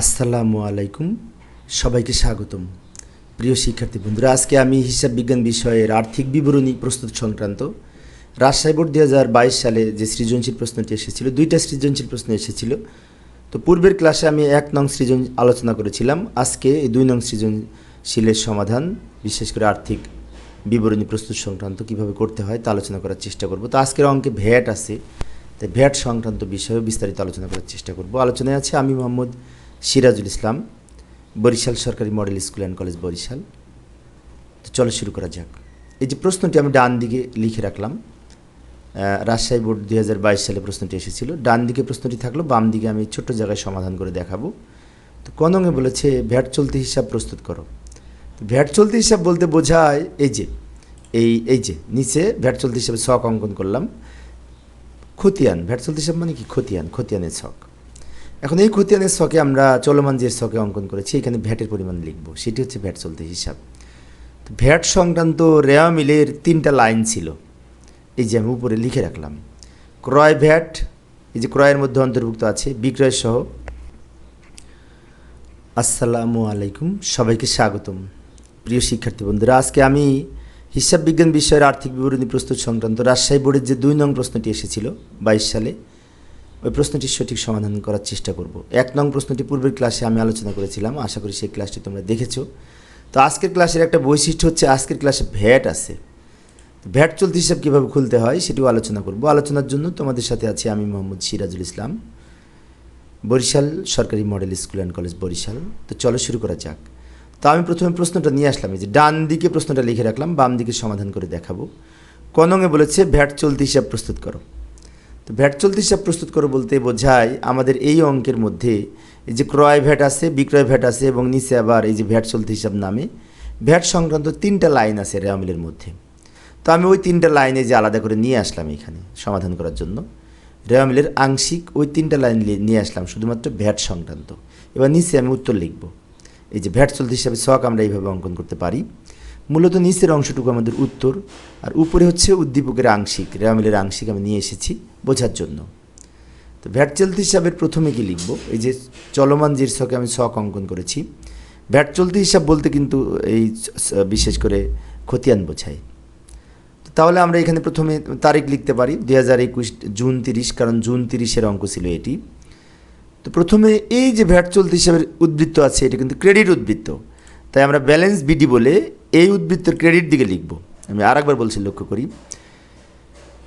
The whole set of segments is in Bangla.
আসসালামু আলাইকুম। সবাইকে স্বাগতম। প্রিয় শিক্ষার্থী বন্ধুরা, আজকে আমি হিসাব বিজ্ঞান বিষয়ের আর্থিক বিবরণী প্রস্তুত সংক্রান্ত রাজশাহী বোর্ড দুই হাজার বাইশ সালে যে সৃজনশীল প্রশ্নটি এসেছিল, দুইটা সৃজনশীল প্রশ্ন এসেছিল। তো পূর্বের ক্লাসে আমি এক নং সৃজন আলোচনা করেছিলাম। আজকে এই দুই নং সৃজনশীলের সমাধান, বিশেষ করে আর্থিক বিবরণী প্রস্তুত সংক্রান্ত কীভাবে করতে হয় তা আলোচনা করার চেষ্টা করব। তো আজকের অঙ্কে ভ্যাট আছে। তাই ভ্যাট সংক্রান্ত বিষয়ে বিস্তারিত আলোচনা করার চেষ্টা করব। আলোচনায় আছে আমি মোহাম্মদ সিরাজুল ইসলাম, বরিশাল সরকারি model school and college Barishal. তো চলো শুরু করা যাক। এই যে প্রশ্নটি আমি ডান দিকে লিখে রাখলাম রাজশাহী বোর্ড দুই হাজার বাইশ সালে প্রশ্নটি এসেছিল। ডান দিকে প্রশ্নটি থাকল, বাম দিকে আমি ছোট্ট জায়গায় সমাধান করে দেখাবো। তো কনঙে বলেছে, ভ্যাট চলতি হিসাব প্রস্তুত করো। ভ্যাট চলতি হিসাব বলতে বোঝায়, এই যে, এই এই যে, নিচে ভ্যাট চলতি হিসাবে শখ অঙ্কন করলাম। খতিয়ান ভ্যাট চলতি হিসাব মানে কি? খতিয়ান খতিয়ানের ছক। এখন এই খতিয়ানের ছকে আমরা চলমান যে ছকে অঙ্কন করেছি, এখানে ভ্যাটের পরিমাণ লিখব। সেটি হচ্ছে ভ্যাট চলতি হিসাব। ভ্যাট সংক্রান্ত রেয়া মিলের তিনটা লাইন ছিল। এই যে আমি উপরে লিখে রাখলাম। ক্রয় ভ্যাট এই যে ক্রয়ের মধ্যে অন্তর্ভুক্ত আছে, বিক্রয় সহ। আসসালামু আলাইকুম, সবাইকে স্বাগতম। প্রিয় শিক্ষার্থী বন্ধুরা, আজকে আমি হিসাব বিজ্ঞান বিষয়ের আর্থিক বিবরণী প্রস্তুত সংক্রান্ত রাজশাহী বোর্ডের যে দুই নং প্রশ্নটি এসেছিল বাইশ সালে ওই প্রশ্নটির সঠিক সমাধান করার চেষ্টা করব। এক নং প্রশ্নটি পূর্বের ক্লাসে আমি আলোচনা করেছিলাম। আশা করি সেই ক্লাসটি তোমরা দেখেছ। তো আজকের ক্লাসের একটা বৈশিষ্ট্য হচ্ছে আজকের ক্লাসে ভ্যাট আছে। ভ্যাট চলতি হিসাব কীভাবে খুলতে হয় সেটিও আলোচনা করব। আলোচনার জন্য তোমাদের সাথে আছি আমি মোহাম্মদ সিরাজুল ইসলাম, বরিশাল সরকারি model school and college Barishal. তো চলো শুরু করা যাক। তো আমি প্রথমে প্রশ্নটা নিয়ে আসলাম, এই যে ডান দিকে প্রশ্নটা লিখে রাখলাম, বাম দিকে সমাধান করে দেখাবো। কনঙে বলেছে ভ্যাট চলতি হিসাব প্রস্তুত করো। তো ভ্যাট চলতি হিসাব প্রস্তুত করো বলতে বোঝায় আমাদের এই অঙ্কের মধ্যে এই যে ক্রয় ভ্যাট আছে, বিক্রয় ভ্যাট আছে এবং নিচে আবার এই যে ভ্যাট চলতি হিসাব নামে ভ্যাট সংক্রান্ত তিনটা লাইন আছে রেয়ামিলের মধ্যে। তো আমি ওই তিনটা লাইনে যে আলাদা করে নিয়ে আসলাম এখানে সমাধান করার জন্য, রেওয়ামিলের আংশিক ওই তিনটা লাইন নিয়ে আসলাম শুধুমাত্র ভ্যাট সংক্রান্ত। এবার নিচে আমি উত্তর লিখব। এই যে ভ্যাট চলতি হিসাবে শখ আমরা এইভাবে অঙ্কন করতে পারি। মূলত নিচের অংশটুকু আমাদের উত্তর, আর উপরে হচ্ছে উদ্দীপকের আংশিক, রেওয়ামিলের আংশিক আমি নিয়ে এসেছি বোঝার জন্য। তো ভ্যাট চলতি হিসাবের প্রথমে কি লিখব? এই যে চলমান যে ছকে আমি ছক অঙ্কন করেছি। ভ্যাট চলতি হিসাব বলতে কিন্তু এই বিশেষ করে খতিয়ান বোঝায়। তো তাহলে আমরা এখানে প্রথমে তারিখ লিখতে পারি, দুই হাজার একুশ জুন তিরিশ, কারণ জুন তিরিশের অঙ্ক ছিল এটি। তো প্রথমে এই যে ভ্যাট চলতি হিসাবের উদ্বৃত্ত আছে, এটা কিন্তু ক্রেডিট উদ্বৃত্ত। তাই আমরা ব্যালেন্স বিডি বলে এই উদ্বৃত্তের ক্রেডিট দিকে লিখব। আমি আর একবার বলছি, লক্ষ্য করি।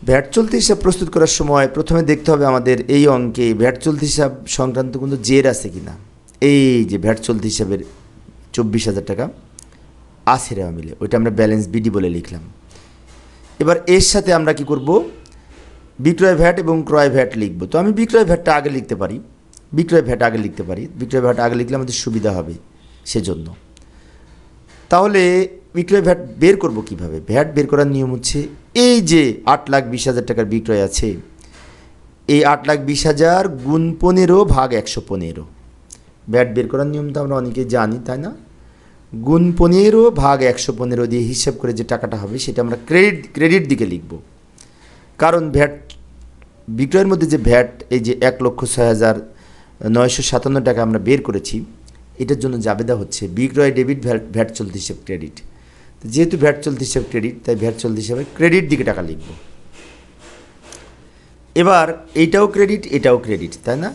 ভ্যাট চলতি হিসাব প্রস্তুত করার সময় প্রথমে দেখতে হবে আমাদের এই অঙ্কে ভ্যাট চলতি হিসাব সংক্রান্ত কিন্তু জের আছে কি না এই যে ভ্যাট চলতি হিসাবের চব্বিশ হাজার টাকা আছে রেওয়া মিলে ওইটা আমরা ব্যালেন্স বিডি বলে লিখলাম। এবার এর সাথে আমরা কি করব? বিক্রয় ভ্যাট এবং ক্রয় ভ্যাট লিখব। তো আমি বিক্রয় ভ্যাটটা আগে লিখতে পারি। বিক্রয় ভ্যাট আগে লিখতে পারি। বিক্রয় ভ্যাট আগে লিখলে আমাদের সুবিধা হবে সেজন্য। তাহলে বিক্রয় ভ্যাট বের করব কীভাবে? ভ্যাট বের করার নিয়ম হচ্ছে এই যে আট লাখ বিশ হাজার টাকার বিক্রয় আছে, এই আট লাখ বিশ হাজার গুণ পনেরো ভাগ একশো পনেরো। ভ্যাট বের করার নিয়ম তো আমরা অনেকে জানি, তাই না? গুণ পনেরো ভাগ একশো পনেরো দিয়ে হিসাব করে যে টাকাটা হবে সেটা আমরা ক্রেডিট ক্রেডিট দিকে লিখব। কারণ ভ্যাট, বিক্রয়ের মধ্যে যে ভ্যাট, এই যে এক লক্ষ ছয় হাজার নয়শো সাতান্ন টাকা আমরা বের করেছি এটার জন্য জাবেদা হচ্ছে, বিক্রয় ডেবিট ভ্যাট ভ্যাট চলতি হিসাব ক্রেডিট। যেহেতু ভ্যাট চলতি হিসাব ক্রেডিট, তাই ভ্যাট চলতি হিসাবে ক্রেডিট দিকে টাকা লিখব। এবার এইটাও ক্রেডিট, এটাও ক্রেডিট, তাই না?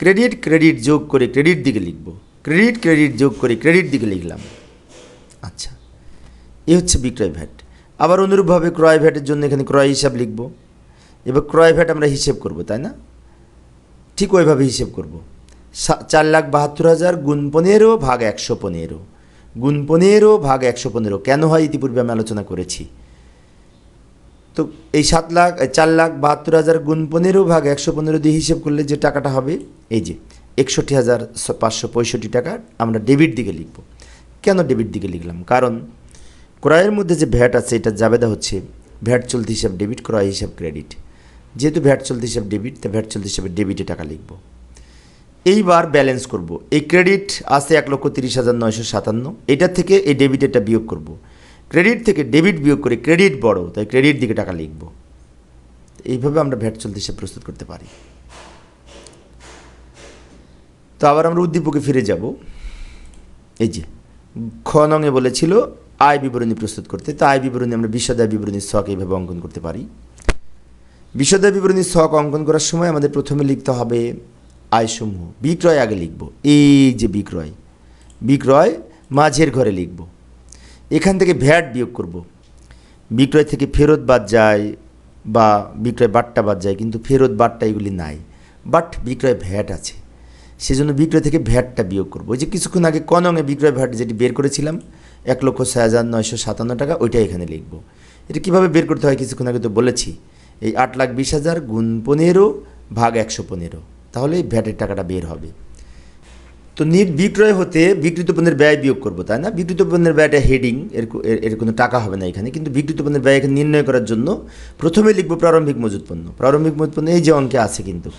ক্রেডিট ক্রেডিট যোগ করে ক্রেডিট দিকে লিখব। ক্রেডিট ক্রেডিট যোগ করে ক্রেডিট দিকে লিখলাম। আচ্ছা এ হচ্ছে বিক্রয় ভ্যাট। আবার অনুরূপভাবে ক্রয় ভ্যাটের জন্য এখানে ক্রয় হিসাব লিখব। এবার ক্রয় ভ্যাট আমরা হিসেব করব, তাই না? ঠিক ওইভাবে হিসেব করব। চার লাখ বাহাত্তর হাজার গুণ পনেরো ভাগ একশো পনেরো। গুণ পনেরো ভাগ একশো পনেরো। কেন হয় ইতিপূর্বে আমি আলোচনা করেছি? তো এই সাত লাখ চার লাখ বাহাত্তর হাজার গুণ পনেরো ভাগ একশো পনেরো দিয়ে হিসেব করলে যে টাকাটা হবে, এই যে একষট্টি হাজার পাঁচশো পঁয়ষট্টি টাকা, আমরা ডেবিট দিকে লিখব। কেন ডেবিট দিকে লিখলাম? কারণ ক্রয়ের মধ্যে যে ভ্যাট আছে, এটা জাবেদা হচ্ছে ভ্যাট চলতি হিসাব ডেবিট, ক্রয় হিসাব ক্রেডিট। যেহেতু ভ্যাট চলতি হিসাব ডেবিট, তা ভ্যাট চলতি হিসাবে ডেবিটে টাকা লিখব। এইবার ব্যালেন্স করব। এই ক্রেডিট আছে এক লক্ষ তিরিশ হাজার নয়শো সাতান্ন। এটা থেকে এই ডেবিটেরটা বিয়োগ করব। ক্রেডিট থেকে ডেবিট বিয়োগ করে ক্রেডিট বড়, তাই ক্রেডিট দিকে টাকা লিখব। এইভাবে আমরা ভ্যাট চলতি হিসাব প্রস্তুত করতে পারি। তো আবার আমরা উদ্দীপকে ফিরে যাব। এই যে, খ নঙে বলেছিল, আয় বিবরণী প্রস্তুত করতে। তো আয় বিবরণী আমরা বিশদায় বিবরণীর ছক এইভাবে অঙ্কন করতে পারি। বিশদায় বিবরণীর ছক অঙ্কন করার সময় আমাদের প্রথমে লিখতে হবে আয়সমূহ। বিক্রয় আগে লিখব। এই যে বিক্রয় বিক্রয় মাঝের ঘরে লিখব। এখান থেকে ভ্যাট বিয়োগ করব। বিক্রয় থেকে ফেরত বাদ যায় বা বিক্রয় বাট্টা বাদ যায়, কিন্তু ফেরত বাট্টা এগুলি নাই। বাট বিক্রয় ভ্যাট আছে। সেজন্য বিক্রয় থেকে ভ্যাটটা বিয়োগ করব। ওই যে কিছুক্ষণ আগে কনঙে বিক্রয় ভ্যাট যেটি বের করেছিলাম, এক লক্ষ ছয় হাজার নয়শো সাতান্ন টাকা ওইটা এখানে লিখব। এটা কীভাবে বের করতে হয় কিছুক্ষণ আগে তো বলেছি। এই আট লাখ বিশ হাজার গুণ পনেরো ভাগ একশো পনেরো। তাহলে এই ভ্যাটের টাকাটা বের হবে। তো নিট বিক্রয় হতে বিক্রিত পণ্যের ব্যয় বিয়োগ করব, তাই না? বিক্রিত পণ্যের ব্যয়টা হেডিং এর, এর- কোনো টাকা হবে না এখানে, কিন্তু বিক্রিত পণ্যের ব্যয় এখানে নির্ণয় করার জন্য প্রথমে লিখব প্রারম্ভিক মজুত পণ্য। প্রারম্ভিক মজুত পণ্য এই যে অঙ্কে আছে কিন্তু,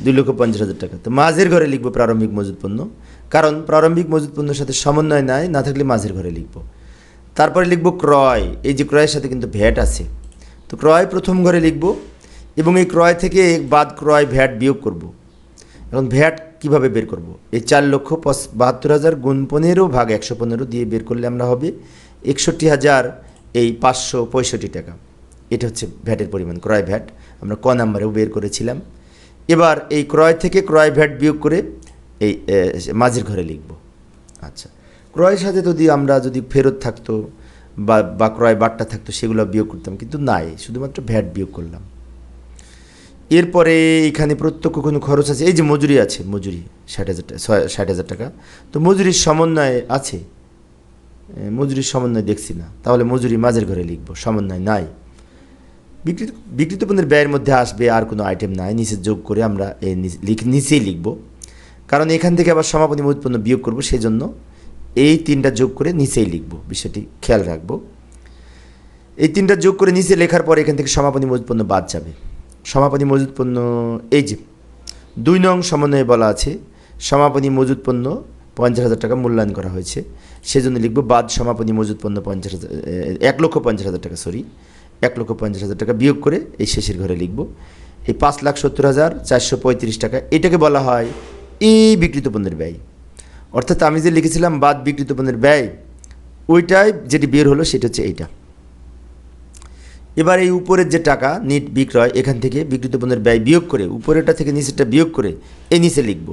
দুই লক্ষ পঞ্চাশ হাজার টাকা। তো মাঝের ঘরে লিখব প্রারম্ভিক মজুত পণ্য, কারণ প্রারম্ভিক মজুত পণ্যের সাথে সমন্বয় নাই, না থাকলে মাঝের ঘরে লিখব। তারপরে লিখব ক্রয়, এই যে ক্রয়ের সাথে কিন্তু ভ্যাট আছে। তো ক্রয় প্রথম ঘরে লিখব এবং এই ক্রয় থেকে বাদ ক্রয় ভ্যাট বিয়োগ করব। এখন ভ্যাট কীভাবে বের করব? এই চার লক্ষ বাহাত্তর হাজার গুণ পনেরো ভাগ একশো পনেরো দিয়ে বের করলে আমরা হবে একষট্টি হাজার এই পাঁচশো পঁয়ষট্টি টাকা। এটা হচ্ছে ভ্যাটের পরিমাণ, ক্রয় ভ্যাট। আমরা ক নাম্বারেও বের করেছিলাম। এবার এই ক্রয় থেকে ক্রয় ভ্যাট বিয়োগ করে এই মাঝের ঘরে লিখব। আচ্ছা ক্রয়ের সাথে যদি আমরা যদি ফেরত থাকতো বা বা ক্রয় বাট্টা থাকতো সেগুলো বিয়োগ করতাম, কিন্তু নাই, শুধুমাত্র ভ্যাট বিয়োগ করলাম। এরপরে এখানে প্রত্যক্ষ কোনো খরচ আছে? এই যে মজুরি আছে, মজুরি, ষাট হাজার টাকা ষাট হাজার টাকা। তো মজুরির সমন্বয় আছে? মজুরির সমন্বয় দেখছি না। তাহলে মজুরি মাঝের ঘরে লিখব, সমন্বয় নাই। বিকৃত বিকৃত পণ্যের ব্যয়ের মধ্যে আসবে আর কোনো আইটেম নাই। নিচে যোগ করে আমরা এই নিচেই লিখব। কারণ এখান থেকে আবার সমাপনী উৎপন্ন বিয়োগ করব সেই জন্য এই তিনটা যোগ করে নিচেই লিখব। বিষয়টি খেয়াল রাখব। এই তিনটা যোগ করে নিচে লেখার পর এখান থেকে সমাপনী পণ্য বাদ যাবে। সমাপনী মজুত পণ্য, এই যে, দুই নং সমন্বয়ে বলা আছে, সমাপনী মজুত পণ্য পঞ্চাশ হাজার টাকা মূল্যায়ন করা হয়েছে। সেজন্য লিখব বাদ সমাপনী মজুত পণ্য পঞ্চাশ হাজার এক লক্ষ পঞ্চাশ হাজার টাকা সরি এক লক্ষ পঞ্চাশ হাজার টাকা বিয়োগ করে এই শেষের ঘরে লিখব। এই পাঁচ লাখ সত্তর হাজার চারশো পঁয়ত্রিশ টাকা, এটাকে বলা হয় এই বিকৃত পণ্যের ব্যয়। অর্থাৎ আমি যে লিখেছিলাম বাদ বিকৃত পণ্যের ব্যয় ওইটাই যেটি বের হলো সেটা হচ্ছে এইটা। এবার এই উপরের যে টাকা নিট বিক্রয়, এখান থেকে বিক্রিত পণ্যের ব্যয় বিয়োগ করে, উপরেরটা থেকে নিচেরটা বিয়োগ করে, এই নিচে লিখব।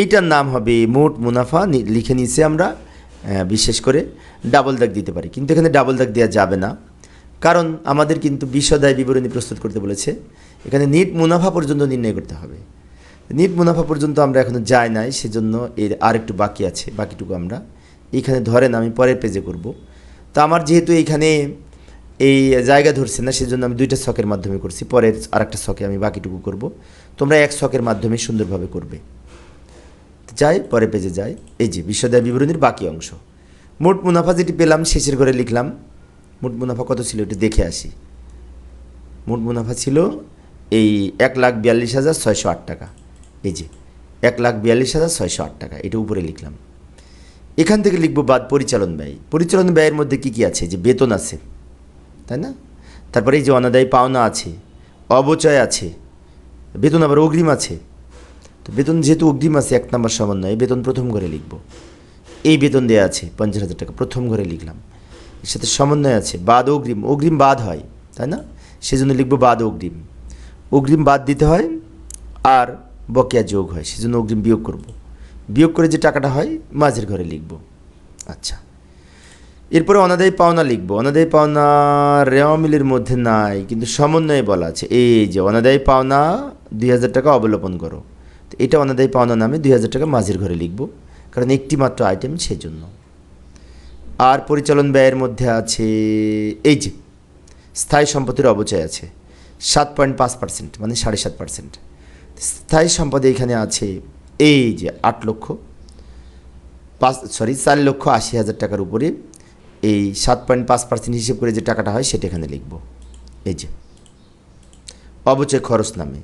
এইটার নাম হবে মোট মুনাফা লিখে নিচে আমরা বিশেষ করে ডাবল দাগ দিতে পারি। কিন্তু এখানে ডাবল দাগ দেওয়া যাবে না। কারণ আমাদের কিন্তু বিশদায় বিবরণী প্রস্তুত করতে বলেছে। এখানে নিট মুনাফা পর্যন্ত নির্ণয় করতে হবে। নিট মুনাফা পর্যন্ত আমরা এখনও যাই নাই, সেজন্য এর আর একটু বাকি আছে, বাকিটুকু আমরা। এইখানে ধরেন আমি পরের পেজে করব। তো আমার যেহেতু এইখানে এই জায়গা ধরছে না, সেজন্য আমি দুইটা ছকের মাধ্যমে করছি। পরের আরেকটা ছকে আমি বাকিটুকু করব। তোমরা এক ছকের মাধ্যমে সুন্দরভাবে করবে। যাই পরে পেজে যাই। এই যে বিশ্বদায় বিবরণীর বাকি অংশ। মোট মুনাফা যেটি পেলাম, শেষের ঘরে লিখলাম, মোট মুনাফা কত ছিল একটু দেখে আসি। মোট মুনাফা ছিল এই এক লাখ বিয়াল্লিশ হাজার ছয়শো আট টাকা। এই যে, এক লাখ বিয়াল্লিশ হাজার ছয়শো আট টাকা, এটা উপরে লিখলাম। এখান থেকে লিখব বাদ পরিচালন ব্যয়। পরিচালন ব্যয়ের মধ্যে কি কি আছে? যে, বেতন আছে। তাই না? তারপরে এই যে অনাদায়ী পাওনা আছে, অবচয় আছে, বেতন আবার অগ্রিম আছে। তো বেতন যেহেতু অগ্রিম আছে, এক নম্বর সমন্বয়ে বেতন প্রথম ঘরে লিখব। এই বেতন দেওয়া আছে, পঞ্চাশ হাজার টাকা, প্রথম ঘরে লিখলাম। এর সাথে সমন্বয় আছে, বাদ অগ্রিম অগ্রিম বাদ হয়, তাই না? সেজন্য লিখব বাদ অগ্রিম। অগ্রিম বাদ দিতে হয় আর বকেয়া যোগ হয়, সেজন্য অগ্রিম বিয়োগ করব। বিয়োগ করে যে টাকাটা হয়, মাঝের ঘরে লিখব। আচ্ছা। এরপরে অনাদায়ী পাওনা লিখব। অনাদায়ী পাওনা রেওয়া মিলের মধ্যে নাই, কিন্তু সমন্বয়ে বলা আছে। এই যে অনাদায়ী পাওনা দুই হাজার টাকা অবলোপন করো। তো এটা অনাদায়ী পাওনা নামে দুই হাজার টাকা মাঝের ঘরে লিখব, কারণ একটি মাত্র আইটেম সেজন্য। আর পরিচালন ব্যয়ের মধ্যে আছে, এই যে, স্থায়ী সম্পত্তির অবচয় আছে, সাত পয়েন্ট পাঁচ পার্সেন্ট মানে সাড়ে সাত পার্সেন্ট স্থায়ী সম্পদে এখানে আছে, এই যে আট লক্ষ, পাঁচ সরি চার লক্ষ আশি হাজার টাকার উপরে এই সাত পয়েন্ট পাঁচ পার্সেন্ট হিসেব করে যে টাকাটা হয় সেটা এখানে লিখব। এই যে, অবচয় খরচ নামে।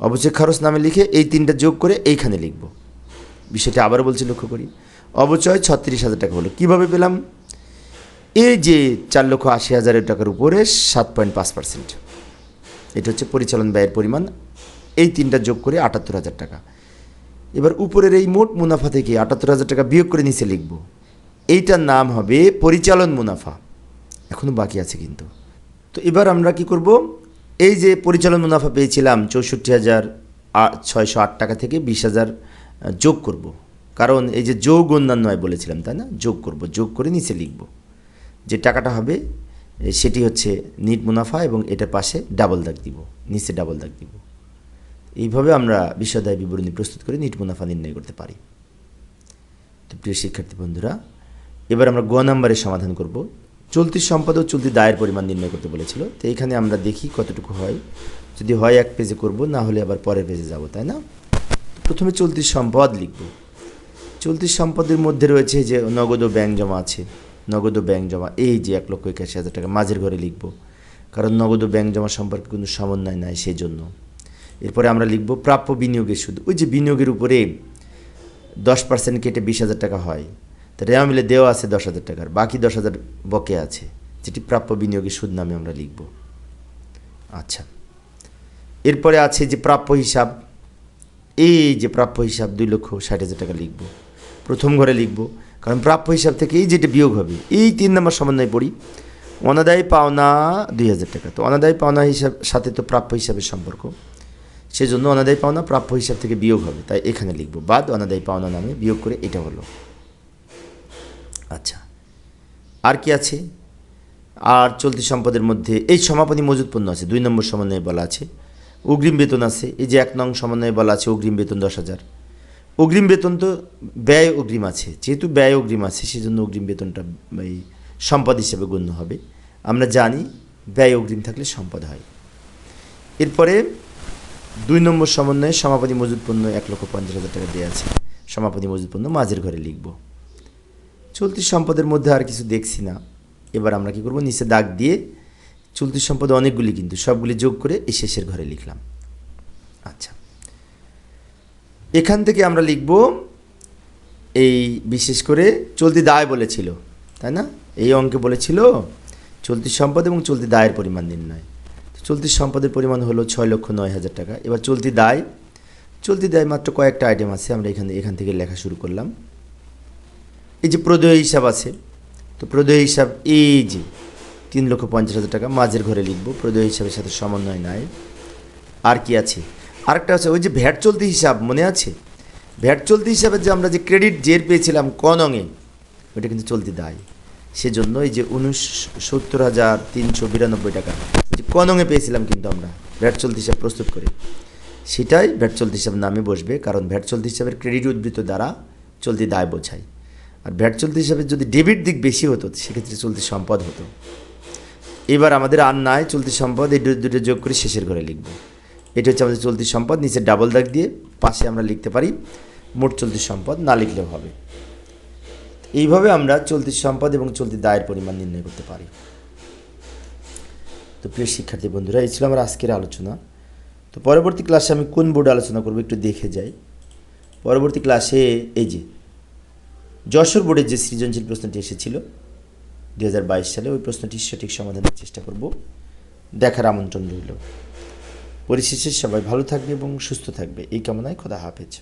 অবচয় খরচ নামে লিখে এই তিনটা যোগ করে এইখানে লিখব। বিষয়টা আবার বলছি লক্ষ্য করি। অবচয় ছত্রিশ হাজার টাকা হলো। কীভাবে পেলাম? এই যে চার লক্ষ আশি হাজারের টাকার উপরে সাত পয়েন্ট পাঁচ পার্সেন্ট। এটা হচ্ছে পরিচালন ব্যয়ের পরিমাণ। এই তিনটা যোগ করে আটাত্তর হাজার টাকা। এবার উপরের এই মোট মুনাফা থেকে আটাত্তর হাজার টাকা বিয়োগ করে নিচে লিখব। এইটার নাম হবে পরিচালন মুনাফা। এখনও বাকি আছে কিন্তু। তো এবার আমরা কি করব? এই যে পরিচালন মুনাফা পেয়েছিলাম চৌষট্টি হাজার ছয়শো আট টাকা থেকে বিশ হাজার যোগ করব। কারণ এই যে যোগ অন্যান্য আয় বলেছিলাম, তাই না? যোগ করব, যোগ করে নিচে লিখব। যে টাকাটা হবে সেটি হচ্ছে নিট মুনাফা এবং এটার পাশে ডাবল দাগ দিব, নিচে ডাবল দাগ দিব। এইভাবে আমরা বিশ্বদায় বিবরণী প্রস্তুত করে নিট মুনাফা নির্ণয় করতে পারি। তো প্রিয় শিক্ষার্থী বন্ধুরা এবার আমরা গ নাম্বারের সমাধান করব। চলতি সম্পদ ও চলতি দায়ের পরিমাণ নির্ণয় করতে বলেছিল। তো এখানে আমরা দেখি কতটুকু হয়। যদি হয় এক পেজে করব, না হলে আবার পরের পেজে যাব, তাই না? প্রথমে চলতি সম্পদ লিখব। চলতি সম্পদের মধ্যে রয়েছে যে নগদ ও ব্যাংক জমা আছে। নগদ ও ব্যাংক জমা, এই যে এক লক্ষ একাশি হাজার টাকা মাঝের ঘরে লিখব। কারণ নগদ ও ব্যাংক জমা সম্পর্কে কোনো সমন্বয় নাই সেই জন্য এরপরে আমরা লিখব প্রাপ্য বিনিয়োগের সুদ। ওই যে বিনিয়োগের উপরে দশ পার্সেন্ট কেটে বিশ হাজার টাকা হয়। তা রেওয়া মিলে দেওয়া আছে দশ হাজার টাকার, বাকি দশ হাজার বকে আছে, যেটি প্রাপ্য বিনিয়োগের সুদ নামে আমরা লিখব। আচ্ছা। এরপরে আছে যে প্রাপ্য হিসাব, এই যে প্রাপ্য হিসাব দুই লক্ষ ষাট হাজার টাকা লিখব। প্রথম ঘরে লিখব, কারণ প্রাপ্য হিসাব থেকে এই যেটা বিয়োগ হবে, এই তিন নম্বর সমন্বয় পড়ি, অনাদায়ী পাওনা দুই হাজার টাকা। তো অনাদায়ী পাওনা হিসাব, সাথে তো প্রাপ্য হিসাবের সম্পর্ক। সেজন্য অনাদায়ী পাওনা প্রাপ্য হিসাব থেকে বিয়োগ হবে, তাই এখানে লিখব, বাদ অনাদায়ী পাওনা নামে বিয়োগ করে এটা হলো। আচ্ছা। আর কি আছে? আর চলতি সম্পদের মধ্যে এই সমাপনী মজুদ পণ্য আছে, দুই নম্বর সমন্বয়ে বলা আছে। অগ্রিম বেতন আছে, এই যে এক নং সমন্বয়ে বলা আছে, অগ্রিম বেতন দশ হাজার। অগ্রিম বেতন তো ব্যয় অগ্রিম আছে, যেহেতু ব্যয় অগ্রিম আছে, সেজন্য অগ্রিম বেতনটা এই সম্পদ হিসেবে গণ্য হবে। আমরা জানি ব্যয় অগ্রিম থাকলে সম্পদ হয়। এরপরে দুই নম্বর সমন্বয়ে সমাপনী মজুদ পণ্য এক লক্ষ পঞ্চাশ হাজার টাকা দেওয়া আছে। সমাপনী মজুদ পণ্য মাঝের ঘরে লিখব। চলতি সম্পদের মধ্যে আর কিছু দেখছি না। এবার আমরা কি করব? নিচে দাগ দিয়ে চলতি সম্পদ অনেকগুলি কিন্তু সবগুলি যোগ করে এই শেষের ঘরে লিখলাম। আচ্ছা। এখান থেকে আমরা লিখব এই বিশেষ করে চলতি দায় বলেছিল, তাই না? এই অঙ্কে বলেছিল চলতি সম্পদ এবং চলতি দায়ের পরিমাণ নির্ণয়। তো চলতি সম্পদের পরিমাণ হলো ছয় লক্ষ নয় হাজার টাকা। এবার চলতি দায় চলতি দায় মাত্র কয়েকটা আইটেম আছে, আমরা এখানে এখান থেকে লেখা শুরু করলাম। এই যে প্রদেয় হিসাব আছে, তো প্রদেয় হিসাব এই যে তিন লক্ষ পঞ্চাশ হাজার টাকা মাঝের ঘরে লিখব, প্রদেয় হিসাবের সাথে সমন্বয় নাই। আর কি আছে? আরেকটা আছে, ওই যে ভ্যাট চলতি হিসাব মনে আছে? ভ্যাট চলতি হিসাবে যে আমরা যে ক্রেডিট জের পেয়েছিলাম ক নঙে ওইটা কিন্তু চলতি দায়। সেজন্য এই যে উনিশ সত্তর হাজার তিনশো বিরানব্বই টাকা, যে ক নঙে পেয়েছিলাম কিন্তু আমরা, ভ্যাট চলতি হিসাব প্রস্তুত করে। সেটাই ভ্যাট চলতি হিসাব নামে বসবে, কারণ ভ্যাট চলতি হিসাবের ক্রেডিট উদ্বৃত্ত দ্বারা চলতি দায় বোঝায়। আর ব্যাট চলতি হিসাবে যদি ডেবিট দিক বেশি হতো, সেক্ষেত্রে চলতি সম্পদ হতো। এবার আমাদের আর নাই চলতি সম্পদ, এই দুটো যোগ করে শেষের ঘরে লিখব। এটা হচ্ছে আমাদের চলতি সম্পদ, নিচে ডাবল দাগ দিয়ে পাশে আমরা লিখতে পারি, মোট চলতি সম্পদ না লিখলেও হবে। এইভাবে আমরা চলতি সম্পদ এবং চলতি দায়ের পরিমাণ নির্ণয় করতে পারি। তো প্রিয় শিক্ষার্থী বন্ধুরা, এই ছিল আমার আজকের আলোচনা। তো পরবর্তী ক্লাসে আমি কোন বোর্ডে আলোচনা করব একটু দেখে যাই। পরবর্তী ক্লাসে, এই যে যশোর বোর্ডের যে সৃজনশীল প্রশ্নটি এসেছিল দু হাজার বাইশ সালে ওই প্রশ্নটির সঠিক সমাধানের চেষ্টা করব। দেখার আমন্ত্রণ রইল। পরিশেষে সবাই ভালো থাকবে এবং সুস্থ থাকবে। এই কামনায় খোদা হাফেজ।